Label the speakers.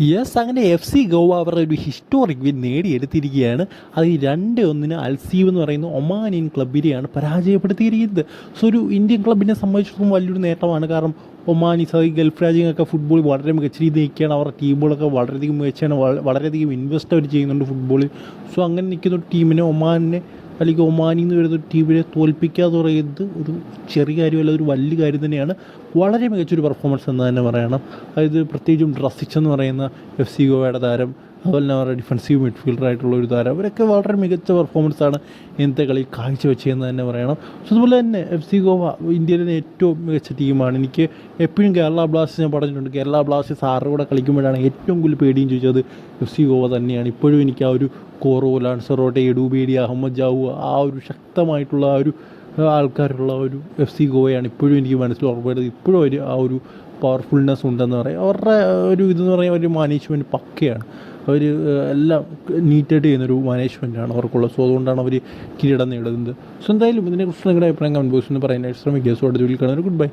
Speaker 1: Yes അങ്ങനെ F C Goa അവരുടെ ഒരു ഹിസ്റ്റോറിക് വിൻ നേടിയെടുത്തിരിക്കുകയാണ്. അത് രണ്ട് ഒന്നിന് അൽസീവ് എന്ന് പറയുന്ന ഒമാനിയൻ ക്ലബിനെയാണ് പരാജയപ്പെടുത്തിയിരിക്കുന്നത്. സോ ഒരു ഇന്ത്യൻ ക്ലബിനെ സംബന്ധിച്ചിടത്തോളം വലിയൊരു നേട്ടമാണ്. കാരണം ഒമാനിസ് ഗൾഫ് രാജ്യങ്ങളൊക്കെ ഫുട്ബോൾ വളരെ മികച്ച രീതിയിൽ നിൽക്കുകയാണ്. അവരുടെ ടീമുകളൊക്കെ വളരെയധികം മികച്ചാണ് വള- വളരെയധികം ഇൻവെസ്റ്റ് അവർ ചെയ്യുന്നുണ്ട് ഫുട്ബോളിൽ സോ അങ്ങനെ നിൽക്കുന്ന ടീമിനെ ഒമാനിനെ അല്ലെങ്കിൽ ഒമാനിൽ നിന്ന് വരുന്ന ഒരു ടീമിനെ തോൽപ്പിക്കുക എന്ന് പറയുന്നത് ഒരു ചെറിയ കാര്യമല്ല ഒരു വലിയ കാര്യം തന്നെയാണ്. വളരെ മികച്ചൊരു പെർഫോമൻസ് എന്ന് തന്നെ പറയണം. അതായത് പ്രത്യേകിച്ചും ഡ്രസ്സിച്ച് എന്ന് പറയുന്ന എഫ് സി ഗോവയുടെ താരം അതുപോലെ അവരുടെ ഡിഫൻസീവ് മിഡ്ഫീൽഡർ ആയിട്ടുള്ള ഒരു താരം. അവരൊക്കെ വളരെ മികച്ച പെർഫോമൻസ് ആണ് ഇന്നത്തെ കളി കാഴ്ചവെച്ചതെന്ന് തന്നെ പറയണം. സോ അതുപോലെ തന്നെ എഫ് സി ഗോവ ഇന്ത്യയിലെ ഏറ്റവും മികച്ച ടീമാണ്. എനിക്ക് എപ്പോഴും കേരള ബ്ലാസ്റ്റേഴ്സ് ഞാൻ പറഞ്ഞിട്ടുണ്ട്. കേരള ബ്ലാസ്റ്റേഴ്സ് ആറ് കൂടെ കളിക്കുമ്പോഴാണ് ഏറ്റവും കൂടുതൽ പേടിയും ചോദിച്ചത് എഫ് സി ഗോവ തന്നെയാണ്. ഇപ്പോഴും എനിക്ക് ആ ഒരു കോറോ ലാൻസറോട്ടെ എഡുബേഡി അഹമ്മദ് ജാവു ആ ഒരു ശക്തമായിട്ടുള്ള ആ ഒരു ആൾക്കാരുള്ള ഒരു എഫ് സി ഗോവയാണ് ഇപ്പോഴും എനിക്ക് മനസ്സിൽ ഉറപ്പായിട്ട് ഇപ്പോഴും ഒരു ആ ഒരു പവർഫുൾനെസ് ഉണ്ടെന്ന് പറയാം. അവരുടെ ഒരു ഇതെന്ന് പറയുന്ന ഒരു മാനേജ്മെന്റ് പക്കയാണ്. അവർ എല്ലാം നീറ്റായിട്ട് ചെയ്യുന്നൊരു മാനേജ്മെന്റാണ് അവർക്കുള്ളത്. സോ അതുകൊണ്ടാണ് അവർ കിരീടം നേടുന്നത്. സോ എന്തായാലും ഇതിനെക്കുറിച്ച് നിങ്ങളുടെ അഭിപ്രായം കമന്റ് ബോക്സിൽ നിന്ന് പറയാനായിട്ട് ശ്രമിക്കുക. സോ അടുത്ത കാണാൻ ഗുഡ് ബൈ